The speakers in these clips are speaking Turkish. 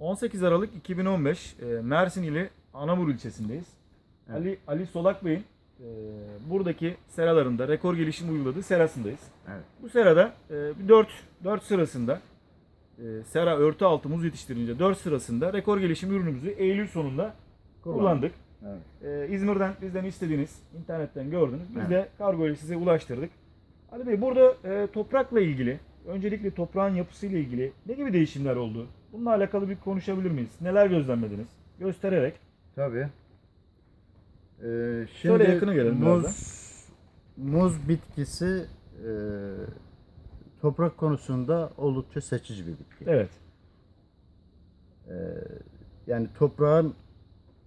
18 Aralık 2015 e, Mersin ili Anamur ilçesindeyiz. Evet. Ali Ali Solak Bey'in e, buradaki seralarında rekor gelişim uyguladığı serasındayız. Evet. Bu serada e, bir 4 4 sırasında e, sera örtü altı muz yetiştirince 4 sırasında rekor gelişim ürünümüzü Eylül sonunda kullandık. Evet. E, İzmir'den bizden istediğiniz internetten gördünüz. Biz Evet. de kargo ile size ulaştırdık. Ali Bey burada e, toprakla ilgili öncelikle toprağın yapısıyla ilgili ne gibi değişimler oldu? Bununla alakalı bir konuşabilir miyiz? Neler gözlemlediniz? Göstererek. Tabii. Ee, Şöyle yakına gelelim muz, muz bitkisi e, toprak konusunda oldukça seçici bir bitki. Evet. Yani toprağın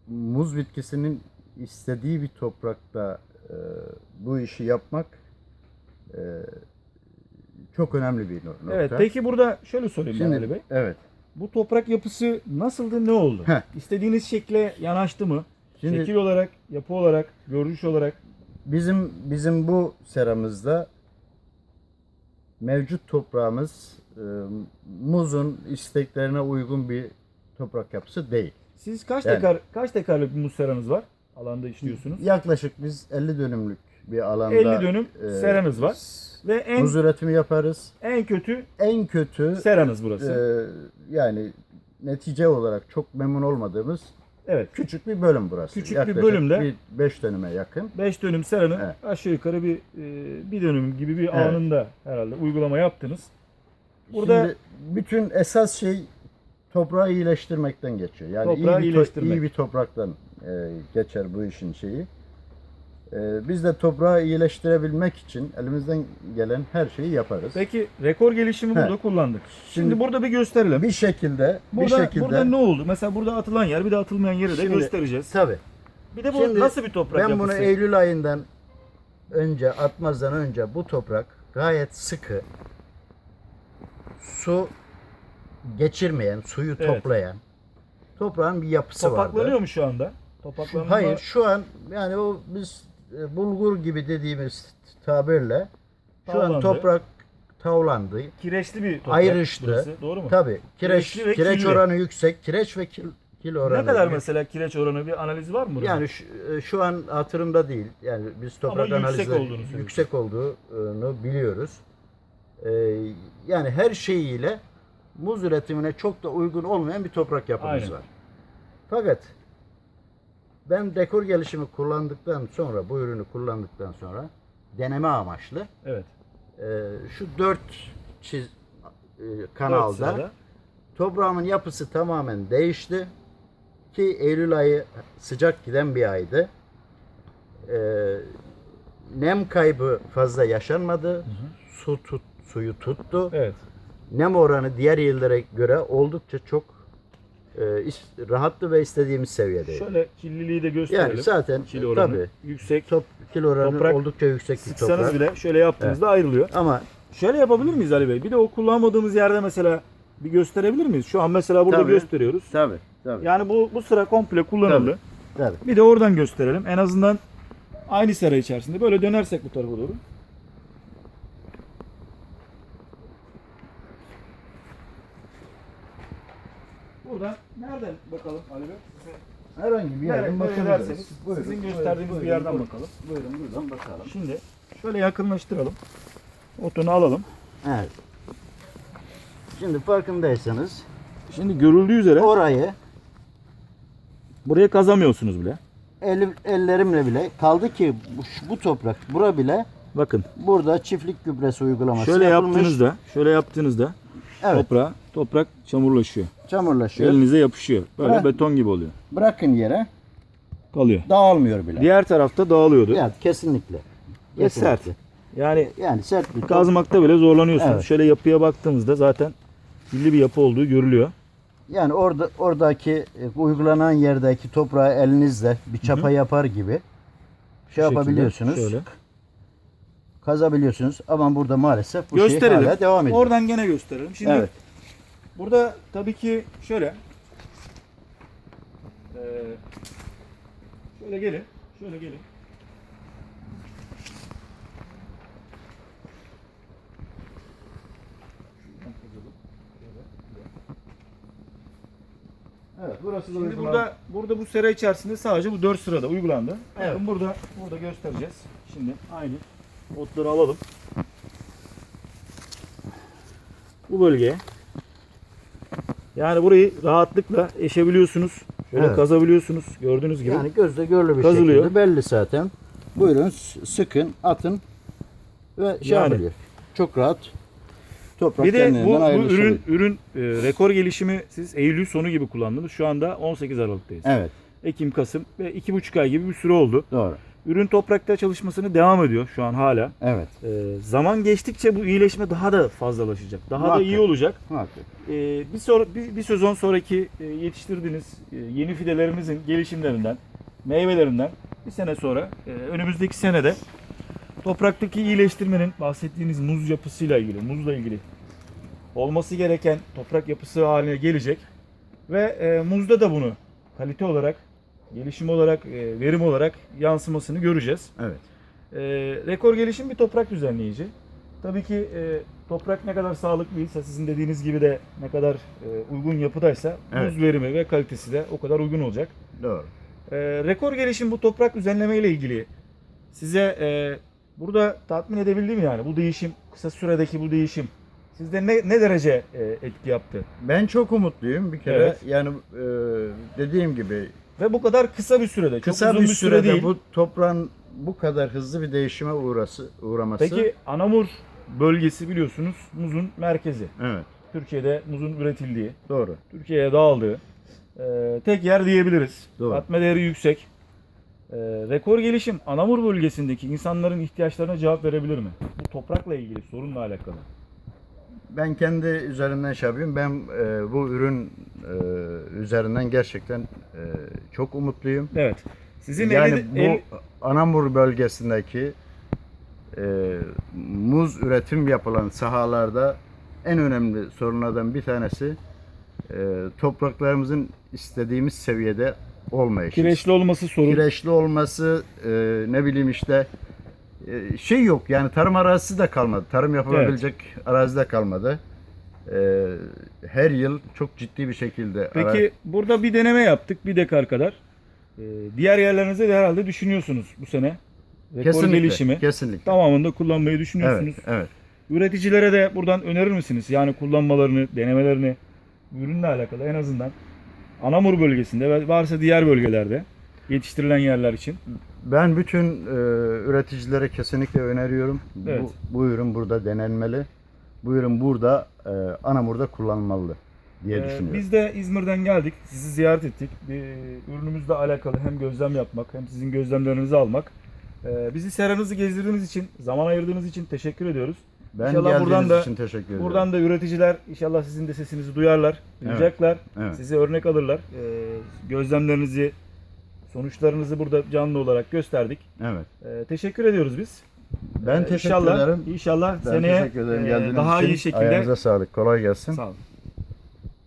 muz bitkisinin istediği bir toprakta e, bu işi yapmak e, çok önemli bir nokta. Evet. Peki burada şöyle sorayım ben Şimdi, Ali Bey. evet. Bu toprak yapısı nasıldı? Ne oldu? Heh. İstediğiniz şekle yanaştı mı? Şimdi- Şekil olarak, yapı olarak, görünüş olarak. Bizim bizim bu seramızda mevcut toprağımız e, muzun isteklerine uygun bir toprak yapısı değil. Siz kaç Yani- dekar kaç dekarlık bir muz seranız var? Alanda işliyorsunuz. Yaklaşık biz 50 dönümlük bir alanda 50 dönüm e, seranız var. Ve en Muz üretimi yaparız. en kötü En kötü seranız e, burası. yani netice olarak çok memnun olmadığımız evet. küçük bir bölüm burası. Küçük bir Yaklaşık bölümde- bir 5 dönüme yakın. 5 dönüm seranın Evet. aşağı yukarı bir e, bir dönüm gibi bir Evet. anında herhalde uygulama yaptınız. Burada Şimdi bütün esas şey toprağı iyileştirmekten geçiyor. Yani Toprağı iyi bir, iyi bir topraktan e, geçer bu işin şeyi. E, biz de toprağı iyileştirebilmek için elimizden gelen her şeyi yaparız. peki rekor gelişimi He. burada kullandık. Şimdi, Şimdi burada bir gösterelim. Bir şekilde, burada, bir şekilde. burada ne oldu? Mesela burada atılan yer bir de atılmayan yeri de Şimdi- göstereceğiz. Tabii. Bir de bu Şimdi nasıl bir toprak Ben yapısı? bunu Eylül ayından önce atmazdan önce bu toprak gayet sıkı su geçirmeyen, suyu Evet. toplayan toprağın bir yapısı vardı. Topaklanıyor mu şu anda? Topaklanma. Hayır şu an yani o biz bulgur gibi dediğimiz tabirle şu Tavlandı. an toprak tavlandı. Kireçli bir toprak Ayrıştı. burası, Doğru mu? Tabii kireç Kireçli ve kireç kirli. oranı yüksek. Kireç ve kil, kil oranı. Ne kadar mesela kireç oranı bir analiz var mı? Yani şu, e, şu an hatırımda değil. Yani biz toprak yüksek analizleri olduğunu söylüyorsun. yüksek olduğunu biliyoruz. Ee, yani her şeyiyle muz üretimine çok da uygun olmayan bir toprak yapımız Aynen. var. Fakat ben dekor gelişimi kullandıktan sonra, bu ürünü kullandıktan sonra deneme amaçlı Evet. e, şu dört çiz e, Dört kanalda sırada. toprağımın yapısı tamamen değişti. Ki Eylül ayı sıcak giden bir aydı. Ee, nem kaybı fazla yaşanmadı. Su tut, suyu tuttu. Evet. Nem oranı diğer yıllara göre oldukça çok e, rahattı ve istediğimiz seviyedeydi. Şöyle kirliliği de gösterelim. yani zaten Kil oranı tabii yüksek. top, kilo oranı Toprak oldukça yüksek bir toprak. bile şöyle yaptığınızda ayrılıyor. Ama Şöyle yapabilir miyiz Ali Bey? Bir de o kullanmadığımız yerde mesela bir gösterebilir miyiz? Şu an mesela burada Tabii. gösteriyoruz. tabii tabii. Yani bu bu sıra komple kullanıldı. tabii. Bir de oradan gösterelim. En azından aynı sera içerisinde böyle dönersek bu tarafa doğru. Buradan nereden bakalım Ali Bey? Herhangi bir yerden nereye bakabiliriz. Buyurun, sizin buyurun, gösterdiğiniz bir buyurun, yerden buyurun. bakalım. Buyurun buradan bakalım. Şimdi şöyle yakınlaştıralım. Otunu alalım. Evet. Şimdi farkındaysanız Şimdi görüldüğü üzere orayı buraya kazamıyorsunuz bile. elim, ellerimle bile kaldı ki bu, bu toprak bura bile Bakın burada çiftlik gübresi uygulaması şöyle yapılmış. yaptığınızda, şöyle yaptığınızda Evet. toprağa, toprak çamurlaşıyor. çamurlaşıyor. Elinize yapışıyor. Böyle Evet. beton gibi oluyor. Bırakın yere Kalıyor. dağılmıyor bile. Diğer tarafta dağılıyordu. Evet kesinlikle. Ve sert. Yani Yani sert bir top. kazmakta bile zorlanıyorsunuz. Evet. Şöyle yapıya baktığımızda zaten pilli bir yapı olduğu görülüyor. Yani orada oradaki e, uygulanan yerdeki toprağı elinizle bir çapa yapar gibi şey şekilde yapabiliyorsunuz. Şöyle. Kazabiliyorsunuz ama burada maalesef bu şey gösterelim. hala devam ediyor. Oradan gene gösterelim. Şimdi Evet. burada tabii ki şöyle Ee, şöyle gelin. Şöyle gelin. Evet, burası da Şimdi uygulama. burada burada bu sera içerisinde sadece bu 4 sırada uygulandı. Evet. Bakın burada burada göstereceğiz. Şimdi aynı otları alalım. Bu bölgeye. Yani burayı rahatlıkla eşebiliyorsunuz. Şöyle Evet. kazabiliyorsunuz. Gördüğünüz gibi. yani gözle görülür bir Kazılıyor. şekilde belli zaten. Buyurun s- sıkın, atın ve şey Yani. yapılıyor. Çok rahat. Toprak bir de bu, bu ayrılmış ürün oluyor. ürün e, rekor gelişimi siz Eylül sonu gibi kullandınız. Şu anda 18 Aralık'tayız. Evet, Ekim, Kasım ve 2,5 ay gibi bir süre oldu. doğru. Ürün toprakta çalışmasını devam ediyor şu an hala. Evet, Ee, zaman geçtikçe bu iyileşme daha da fazlalaşacak. Daha da Muhakkak. iyi olacak. muhakkak. Ee, bir, sonra, bir, bir sezon sonraki e, yetiştirdiğiniz e, yeni fidelerimizin gelişimlerinden, meyvelerinden bir sene sonra, e, önümüzdeki senede topraktaki iyileştirmenin bahsettiğiniz muz yapısıyla ilgili, muzla ilgili olması gereken toprak yapısı haline gelecek. Ve e, muzda da bunu kalite olarak, gelişim olarak, e, verim olarak yansımasını göreceğiz. Evet. E, rekor gelişim bir toprak düzenleyici. Tabii ki e, toprak ne kadar sağlıklıysa sizin dediğiniz gibi de ne kadar e, uygun yapıdaysa Evet. muz verimi ve kalitesi de o kadar uygun olacak. Doğru. E, rekor gelişim bu toprak düzenleme ile ilgili size e, burada tatmin edebildi mi yani bu değişim kısa süredeki bu değişim sizde ne, ne derece e, etki yaptı? Ben çok umutluyum bir kere. Evet. Yani e, dediğim gibi Ve bu kadar kısa bir sürede, çok kısa uzun bir bir süre sürede değil. bu toprağın bu kadar hızlı bir değişime uğrası, uğraması. Peki Anamur bölgesi biliyorsunuz muzun merkezi. Evet, Türkiye'de muzun üretildiği, doğru. Türkiye'ye dağıldığı e, tek yer diyebiliriz. Doğru. Katma değeri yüksek. E, rekor gelişim Anamur bölgesindeki insanların ihtiyaçlarına cevap verebilir mi? Bu toprakla ilgili sorunla alakalı. Ben kendi üzerimden şey yapayım. Ben e, bu ürün e, üzerinden gerçekten e, çok umutluyum. Evet. Sizin yani eli- bu el- Anamur bölgesindeki e, muz üretim yapılan sahalarda en önemli sorunlardan bir tanesi e, topraklarımızın istediğimiz seviyede olmayışı. kireçli olması sorun. Kireçli olması e, ne bileyim işte şey yok yani tarım arazisi de kalmadı. Tarım yapılabilecek arazi de kalmadı. E, her yıl çok ciddi bir şekilde Peki ara- burada bir deneme yaptık bir dekar kadar. E, diğer yerlerinize de herhalde düşünüyorsunuz bu sene. Rekor kesinlikle, gelişimi kesinlikle. tamamında kullanmayı düşünüyorsunuz. Evet, evet. Üreticilere de buradan önerir misiniz? Yani kullanmalarını, denemelerini ürünle alakalı en azından Anamur bölgesinde ve varsa diğer bölgelerde yetiştirilen yerler için. Ben bütün e, üreticilere kesinlikle öneriyorum. Evet. Bu, bu ürün burada denenmeli. Bu ürün burada e, Anamur'da kullanılmalı diye Ee, düşünüyorum. biz de İzmir'den geldik. Sizi ziyaret ettik. Bir ürünümüzle alakalı hem gözlem yapmak hem sizin gözlemlerinizi almak. Ee, bizi seranızı gezdirdiğiniz için, zaman ayırdığınız için teşekkür ediyoruz. ben inşallah geldiğiniz buradan da- için teşekkür ederim. Buradan da üreticiler inşallah sizin de sesinizi duyarlar, duyacaklar. evet. Sizi örnek alırlar. Ee, gözlemlerinizi, sonuçlarınızı burada canlı olarak gösterdik. Evet. Ee, teşekkür ediyoruz biz. Ben Ee, teşekkür inşallah, ederim. İnşallah Ben seneye teşekkür ederim e, geldiğiniz daha için. iyi şekilde Ayağınıza sağlık. Kolay gelsin. Sağ olun.